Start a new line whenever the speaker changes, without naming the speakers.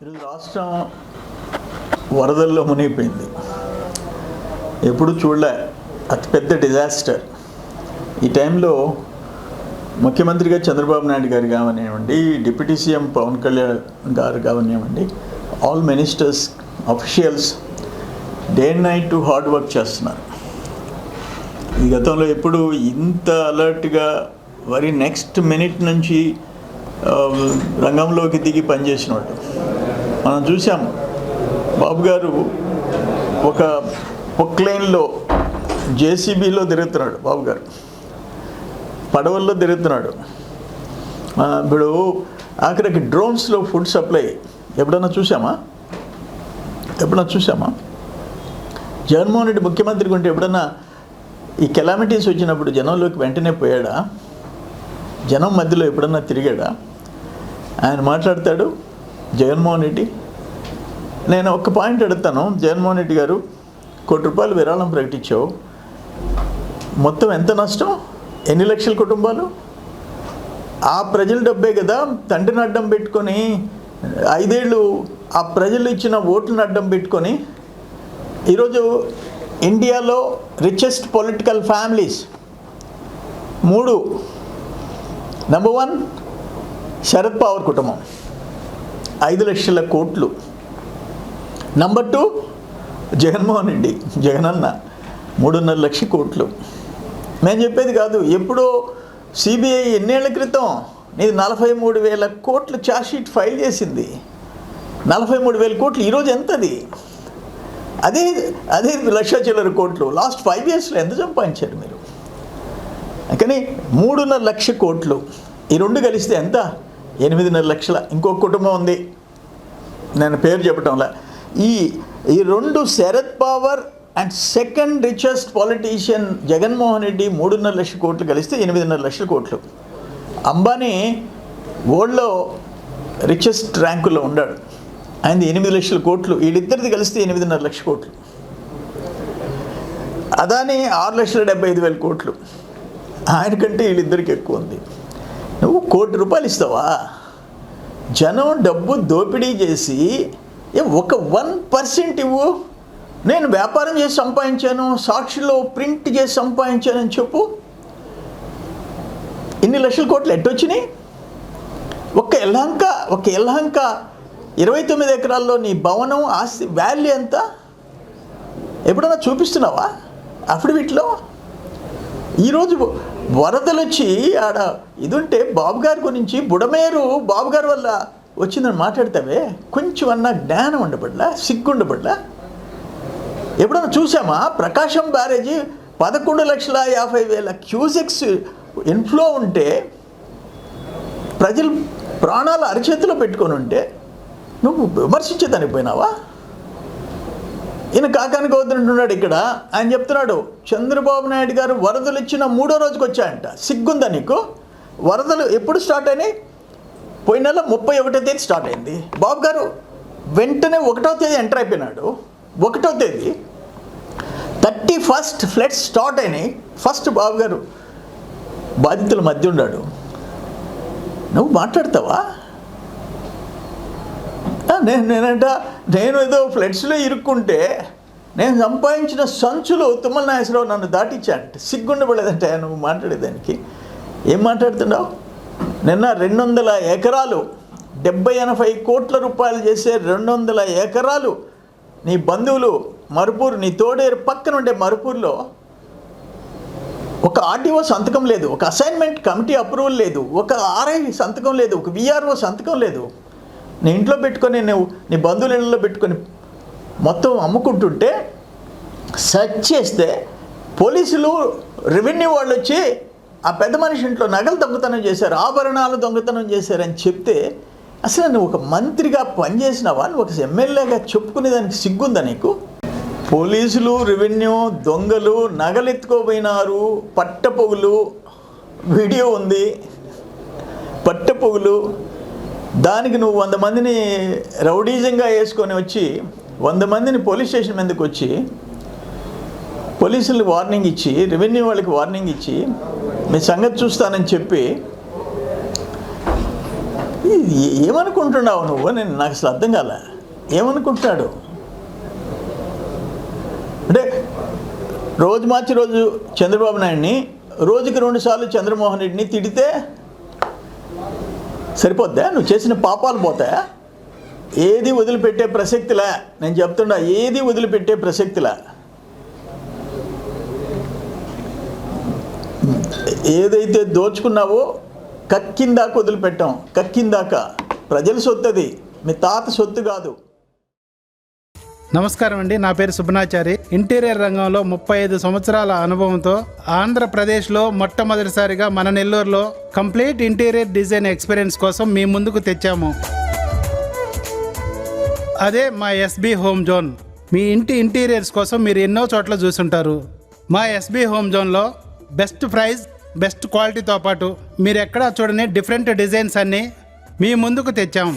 ఈరోజు రాష్ట్రం వరదల్లో మునిగిపోయింది. ఎప్పుడు చూడలే అతిపెద్ద డిజాస్టర్. ఈ టైంలో ముఖ్యమంత్రిగా చంద్రబాబు నాయుడు గారు కావనివ్వండి deputy CM Pawan Kalyan garu కావనివ్వండి all ministers officials day and night hard work చేస్తున్నారు. ఈ గతంలో ఎప్పుడు ఇంత అలర్ట్గా వరి నెక్స్ట్ మినిట్ నుంచి రంగంలోకి దిగి పనిచేసిన వాళ్ళు. మనం చూసాం బాబు గారు ఒక పొక్లైన్లో జేసీబీలో తిరుగుతున్నాడు బాబు గారు. పడవల్లో తిరుగుతున్నాడు. ఇప్పుడు ఆఖరికి డ్రోన్స్లో ఫుడ్ సప్లై ఎప్పుడన్నా చూసామా ఎప్పుడన్నా చూసామా జగన్మోహన్ రెడ్డి ముఖ్యమంత్రి ఉంటే ఎప్పుడన్నా ఈ కెలామిటీస్ వచ్చినప్పుడు జనంలోకి వెంటనే పోయాడా? జనం మధ్యలో ఎప్పుడన్నా తిరిగాడా? ఆయన మాట్లాడతాడు జగన్మోహన్ రెడ్డి. నేను ఒక పాయింట్ అడుగుతాను. జగన్మోహన్ రెడ్డి గారు కోటి రూపాయలు విరాళం ప్రకటించావు. మొత్తం ఎంత నష్టం? ఎన్ని లక్షల కుటుంబాలు? ఆ ప్రజల డబ్బే కదా తండ్రిని అడ్డం పెట్టుకొని ఐదేళ్ళు ఆ ప్రజలు ఇచ్చిన ఓట్లను అడ్డం పెట్టుకొని ఈరోజు ఇండియాలో రిచెస్ట్ పొలిటికల్ ఫ్యామిలీస్ మూడు. నెంబర్ వన్ శరద్ పవార్ కుటుంబం. ఐదు లక్షల కోట్లు. నంబర్ టూ జగన్మోహన్ రెడ్డి జగనన్న మూడున్నర లక్ష కోట్లు. నేను చెప్పేది కాదు ఎప్పుడో సిబిఐ ఎన్నేళ్ళ క్రితం నీది నలభై మూడు వేల కోట్లు ఛార్జ్షీట్ ఫైల్ చేసింది. నలభై మూడు వేల కోట్లు ఈరోజు ఎంతది? అదే అదే లక్ష చిల్లర కోట్లు. లాస్ట్ ఫైవ్ ఇయర్స్లో ఎంత సంపాదించారు మీరు? కానీ మూడున్నర లక్ష కోట్లు. ఈ రెండు కలిస్తే ఎంత? ఎనిమిదిన్నర లక్షల ఇంకో కుటుంబం ఉంది. నేను పేరు చెప్పటంలా. ఈ ఈ రెండు Sharad Pawar and second richest politician Jaganmohan Reddy మూడున్నర లక్షల కోట్లు కలిస్తే ఎనిమిదిన్నర లక్షల కోట్లు. అంబానీ వరల్డ్లో రిచెస్ట్ ర్యాంకులో ఉన్నాడు. ఆయనది ఎనిమిది లక్షల కోట్లు వీళ్ళిద్దరిది కలిస్తే ఎనిమిదిన్నర లక్షల కోట్లు. అదాని ఆరు లక్షల డెబ్బై ఐదు వేల కోట్లు. ఆయన కంటే వీళ్ళిద్దరికి ఎక్కువ ఉంది. నువ్వు కోటి రూపాయలు ఇస్తావా? జనం డబ్బు దోపిడీ చేసి ఒక వన్ పర్సెంట్ ఇవ్వు. నేను వ్యాపారం చేసి సంపాదించాను సాక్షిలో ప్రింట్ చేసి సంపాదించాను అని చెప్పు. ఇన్ని లక్షల కోట్లు ఎట్టొచ్చినాయి? ఒక్క ఎల్హంక ఒక ఎల్హంక ఇరవై తొమ్మిది ఎకరాల్లో నీ భవనం ఆస్తి వాల్యూ ఎంత? ఎప్పుడన్నా చూపిస్తున్నావా? అఫిడవిట్లో? ఈరోజు వరదలు వచ్చి ఆడ ఇదుంటే ఉంటే బాబు గారి గురించి బుడమేరు బాబు గారి వల్ల వచ్చిందని మాట్లాడతావే? కొంచెం అన్న జ్ఞానం ఉండబడ్లా? సిగ్గుండబడ్లా? ఎప్పుడన్నా చూసామా ప్రకాశం బ్యారేజీ పదకొండు లక్షల యాభై వేల క్యూసెక్స్ ఇన్ఫ్లో ఉంటే ప్రజలు ప్రాణాలు అరచేతిలో పెట్టుకొని ఉంటే నువ్వు విమర్శించేదానికి పోయినావా? ఈయన కాకానికి వద్దంటున్నాడు ఇక్కడ. ఆయన చెప్తున్నాడు చంద్రబాబు నాయుడు గారు వరదలు ఇచ్చిన మూడో రోజుకి వచ్చాయంట. సిగ్గుందా నీకు? వరదలు ఎప్పుడు స్టార్ట్ అయినాయి? పోయిన నెల ముప్పై ఒకటో తేదీ స్టార్ట్ అయింది. బాబు గారు వెంటనే ఒకటో తేదీ ఎంటర్ అయిపోయినాడు. ఒకటో తేదీ థర్టీ ఫస్ట్ ఫ్లడ్స్ స్టార్ట్ అయినాయి. ఫస్ట్ బాబు గారు బాధితుల మధ్య ఉన్నాడు నువ్వు మాట్లాడతావా? నేను నేనంట నేను ఏదో ఫ్లడ్స్లో ఇరుక్కుంటే నేను సంపాదించిన సంచులు తుమ్మల నాగేశ్వరరావు నన్ను దాటించాడంటే సిగ్గుండబడలేదంట నువ్వు మాట్లాడేదానికి. ఏం మాట్లాడుతున్నావు? నిన్న రెండు వందల ఎకరాలు డెబ్బై ఎనభై కోట్ల రూపాయలు చేసే రెండు వందల ఎకరాలు నీ బంధువులు మరుపూరు నీ తోడేరు పక్కన ఉండే మరుపూరులో ఒక ఆర్టీఓ సంతకం లేదు ఒక అసైన్మెంట్ కమిటీ అప్రూవల్ లేదు ఒక ఆర్ఐ సంతకం లేదు ఒక విఆర్ఓ సంతకం లేదు. నీ ఇంట్లో పెట్టుకొని నువ్వు నీ బంధువుల ఇళ్ళలో పెట్టుకొని మొత్తం అమ్ముకుంటుంటే సెర్చ్ చేస్తే పోలీసులు రెవెన్యూ వాళ్ళు వచ్చి ఆ పెద్ద మనిషి ఇంట్లో నగలు దొంగతనం చేశారు ఆభరణాలు దొంగతనం చేశారని చెప్తే అసలు నువ్వు ఒక మంత్రిగా పనిచేసినావా? నువ్వు ఒక ఎమ్మెల్యేగా చెప్పుకునేదానికి సిగ్గుందా నీకు? పోలీసులు రెవెన్యూ దొంగలు నగలెత్తుకోపోయినారు పట్టపొగులు వీడియో ఉంది పట్టపొగులు దానికి నువ్వు వంద మందిని రౌడీజంగా వేసుకొని వచ్చి వంద మందిని పోలీస్ స్టేషన్ మీదకి వచ్చి పోలీసులకు వార్నింగ్ ఇచ్చి రెవెన్యూ వాళ్ళకి వార్నింగ్ ఇచ్చి మీ సంగతి చూస్తానని చెప్పి ఏమనుకుంటున్నావు నువ్వు? నేను నాకు అసలు అర్థం కాల. ఏమనుకుంటున్నాడు? అంటే రోజు మార్చి రోజు చంద్రబాబు నాయుడిని రోజుకి రెండుసార్లు చంద్రమోహన్ రెడ్డిని తిడితే సరిపోద్దా? నువ్వు చేసిన పాపాలు పోతాయా? ఏది వదిలిపెట్టే ప్రసక్తిలా? నేను చెప్తున్నా ఏది వదిలిపెట్టే ప్రసక్తిలా? ఏదైతే దోచుకున్నావో కక్కిందాక వదిలిపెట్టాం. కక్కిందాక. ప్రజల సొత్తు అది మీ తాత సొత్తు కాదు.
నమస్కారం అండి. నా పేరు సుబ్నాచారి ఇంటీరియర్ రంగంలో ముప్పై ఐదు సంవత్సరాల అనుభవంతో ఆంధ్రప్రదేశ్లో మొట్టమొదటిసారిగా మన నెల్లూరులో కంప్లీట్ ఇంటీరియర్ డిజైన్ ఎక్స్పీరియన్స్ కోసం మీ ముందుకు తెచ్చాము. అదే మా ఎస్బి హోమ్ జోన్. మీ ఇంటి ఇంటీరియర్స్ కోసం మీరు ఎన్నో చోట్ల చూసుంటారు. మా ఎస్బి హోమ్ జోన్లో బెస్ట్ ప్రైస్ బెస్ట్ క్వాలిటీతో పాటు మీరు ఎక్కడా చూడని డిఫరెంట్ డిజైన్స్ అన్నీ మీ ముందుకు తెచ్చాము